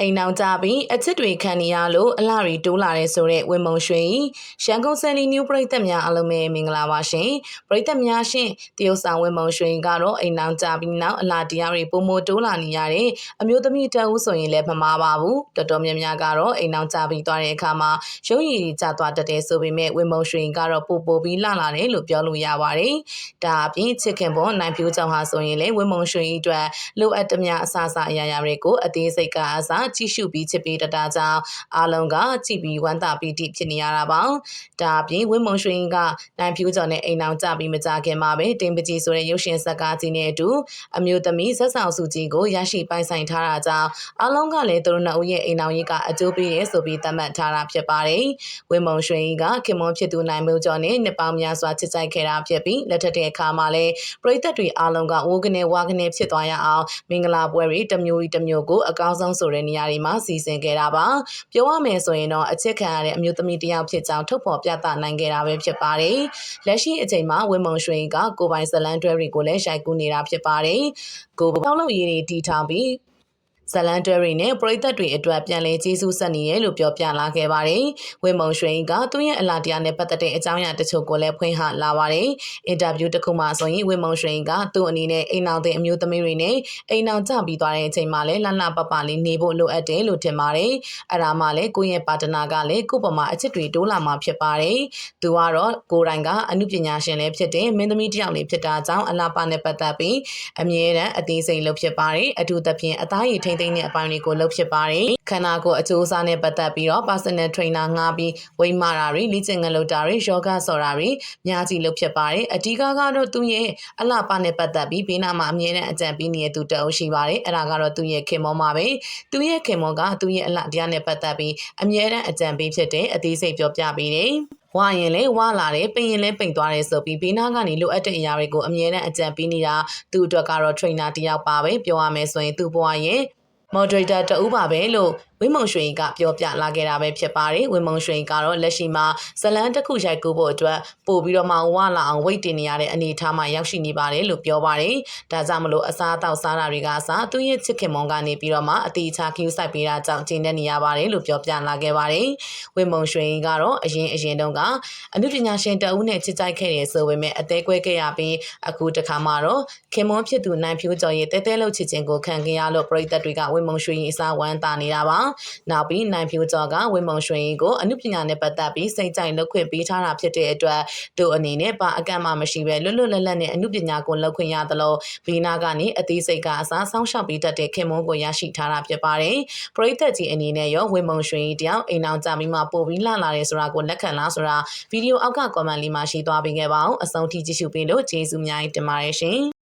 အိမ်နောင်ကြပြီးအချစ်တွေခံနေရလို့အလှတွေတိုးလာတဲ့ဆိုတဲ့ဝင်းမုံရွှေရန်ကုန်ဆယ်လီနျူပရိသတ်များအားလုံးပဲမင်္ဂလာပါရှင်ပရိသတ်များရှင်တရုတ်ဆောင်ဝင်းမုံရွှေကတော့အိမ်နောင်ကြပြီးနောက်အလှတရားတွေပုံမတိုးလာနေရတဲ့အမျိုးသမီးတအုပ်ဆိုရင်လည်းမမားပါဘူးတော်တော်များများကတော့အိမ်နောင်ကြပြီးသွားတဲ့အခါမှာရုံရည်ကြသွားတတ်တယ်ဆိုပေမဲ့ဝင်းမုံရွှေကတော့ပို့ပို့ပြီးလှလာတယ်လို့ပြောလို့ရပါတယ်ဒါအပြင်ချစ်ခင်ပေါ်နိုင်ပြိုးကြောင့်ဟာဆိုရင်လည်းဝင်းမုံရွှေအတွက်လိုအပ်သမျှအဆအဆအရာရာတွေကိုအသေးစိတ်ကအစားကြည့်ရှုပြီးချစ်ပြီးတတားကြောင့်အားလုံးကကြည့်ပြီးဝမ်းသာပီတိဖြစ်နေရတာပါဒါအပြင်ဝင်းမုံရွှေကနိုင်ဖြူကျော်နဲ့အိမ်အောင်ကြပြီးမကြခင်မှာပဲတင်ပကြီးဆိုတဲ့ရုပ်ရှင်ဇာတ်ကားကြီးနဲ့အတူအမျိုးသမီးဇက်ဆောင်စုကြီးကိုရရှိပိုင်ဆိုင်ထားတာကြောင့်အားလုံးကလည်းသူတို့နှစ်ဦးရဲ့အိမ်အောင်ရေးကအကျိုးပေးရဲဆိုပြီးသတ်မှတ်ထားတာဖြစ်ပါတယ်ဝင်းမုံရွှေကခင်မွန်ဖြစ်သူနိုင်မျိုးကျော်နဲ့နှစ်ပေါင်းများစွာချစ်ကြိုက်ခဲ့တာဖြစ်ပြီးလက်ထက်တဲ့အခါမှာလည်းပရိသတ်တွေအားလုံးကဝိုးကနေဝါကနေဖြစ်သွားရအောင်မင်္ဂလာပွဲတွေတစ်မျိုးတစ်မျိုးကိုအကောင်းဆုံးဆိုတဲ့နေရာတွေမှာစီစဉ်ခဲ့တာပါပြောရမယ်ဆိုရင်တော့အချစ်ခံရတဲ့အမျိုးသမီးတစ်ယောက်ဖြစ်ကြောင်းထုတ်ဖော်ပြသနိုင်ခဲ့တာပဲဖြစ်ပါတယ်လက်ရှိအချိန်မှာဝင်းမုံရွှေကကိုပိုင်ဇလန်တွဲတွေကိုလည်းရိုက်ကူးနေတာဖြစ်ပါတယ်ကိုပေါင်းလို့ရည်တွေတီထောင်ပြီး ဇလန်တွဲတွေနဲ့ပရိသတ်တွေအတွက်ပြန်လည်ကျေးဇူးဆက်နေရလို့ပြောပြလာခဲ့ပါတယ်။ဝင်းမုံရွှေကသူ့ရဲ့အလားတရားနဲ့ပတ်သက်တဲ့အကြောင်းအရာတချို့ကိုလည်းဖွင့်ဟလာပါတယ်။အင်တာဗျူးတစ်ခုမှဆိုရင်ဝင်းမုံရွှေကသူ့အနေနဲ့အိမ်အောင်တဲ့အမျိုးသမီးတွေနဲ့အိမ်အောင်ကြပြီးသွားတဲ့အချိန်မှာလည်းလှလှပပလေးနေဖို့လိုအပ်တယ်လို့ထင်ပါတယ်။အဲ့ဒါမှလည်းကိုယ့်ရဲ့ပါတနာကလည်းကိုယ့်ပေါ်မှာအချစ်တွေတိုးလာမှာဖြစ်ပါတယ်။သူကတော့ကိုယ်တိုင်ကအမှုပညာရှင်လည်းဖြစ်တဲ့မင်းသမီးတစ်ယောက်လေးဖြစ်တာကြောင့်အလားပါနဲ့ပတ်သက်ပြီးအမြဲတမ်းအသေးစိတ်လုပ်ဖြစ်ပါတယ်။အထူးသဖြင့်အသားရည်ထိမ့်သိမ့်တဲ့အပိုင်းတွေကိုလုပ်ဖြစ်ပါတယ်။ခန္ဓာကိုယ်အကျိုးစားနဲ့ပတ်သက်ပြီးတော့ personal trainer ငှားပြီးဝိမာတာတွေလေ့ကျင့်ခန်းလုပ်တာတွေယောဂဆော်တာတွေများကြီးလုပ်ဖြစ်ပါတယ်။အဓိကကတော့သူရဲ့အလှပနဲ့ပတ်သက်ပြီးဘေးနားမှာအမြဲတမ်းအကြံပေးနေတဲ့သူတအုပ်ရှိပါတယ်။အဲ့ဒါကတော့သူရဲ့ခင်မောမှာပဲ။သူရဲ့ခင်မောကသူရဲ့အလှတရားနဲ့ပတ်သက်ပြီးအမြဲတမ်းအကြံပေးဖြစ်တဲ့အသေးစိတ်ပြောပြပေးတယ်။ဝါရင်လဲဝါလာတယ်ပိန်ရင်လဲပိန်သွားတယ်ဆိုပြီးဘေးနားကနေလိုအပ်တဲ့အရာတွေကိုအမြဲတမ်းအကြံပေးနေတာသူ့အတွက်ကတော့ trainer တယောက်ပါပဲပြောရမယ်ဆိုရင်သူ့ဘဝရဲ့ moderator တဦးပါပဲလို့ ဝင်းမုံရွှေကပြောပြလာခဲ့တာပဲဖြစ်ပါတယ်ဝင်းမုံရွှေကတော့လက်ရှိမှာဇလန်းတစ်ခုရိုက်ကူးဖို့အတွက်ပို့ပြီးတော့မှဝါလာအောင်ဝိတ်တင်နေရတဲ့အနေအထားမှာရောက်ရှိနေပါတယ်လို့ပြောပါတယ်ဒါကြောင့်မလို့အစားအသောက်စားတာတွေကအစားသူ့ရဲ့ချစ်ခင်မုံကနေပြီးတော့မှအတီချာကျူးဆိုင်ပေးတာကြောင့်ကျင်းနေနေရပါတယ်လို့ပြောပြလာခဲ့ပါတယ်ဝင်းမုံရွှေကတော့အရင်အရင်တုန်းကအမှုပညာရှင်တအုပ်နဲ့ချစ်ကြိုက်ခဲ့တယ်ဆိုပေမဲ့အသေးကွဲခဲ့ရပြီးအခုတခါမှတော့ခင်မွန်းဖြစ်သူနိုင်ဖြိုးကျော်ရဲ့တဲတဲလှုပ်ချစ်ခြင်းကိုခံခဲ့ရလို့ပရိသတ်တွေကဝင်းမုံရွှေရင်အစားဝမ်းတာနေတာပါနောက်ပြီးနိုင်ဖြိုးကျော်ကဝင်းမုံရွှေကိုအမှုပညာနဲ့ပတ်သက်ပြီးစိတ်ကြိုက်လုပ်ခွင့်ပေးထားတာဖြစ်တဲ့အတွက်သူအနေနဲ့ပါအကန့်မှမရှိပဲလွတ်လွတ်လပ်လပ်နဲ့အမှုပညာကိုလုပ်ခွင့်ရသလိုဘီနာကနေအသေးစိတ်ကအစားဆောင်းရှောက်ပြီးတတ်တဲ့ခင်မုန်းကိုရရှိထားတာဖြစ်ပါတယ်။ပရိသတ်ကြီးအနေနဲ့ရောဝင်းမုံရွှေတယောက်အိမ်အောင်ကြပြီးမှပို့ပြီးလှလာတယ်ဆိုတာကိုလက်ခံလားဆိုတာဗီဒီယိုအောက်က comment လေးမှာရှိသွားပေးခဲ့ပါအောင်အဆုံးထိကြည့်ရှုပေးလို့ကျေးဇူးများတင်ပါတယ်ရှင်။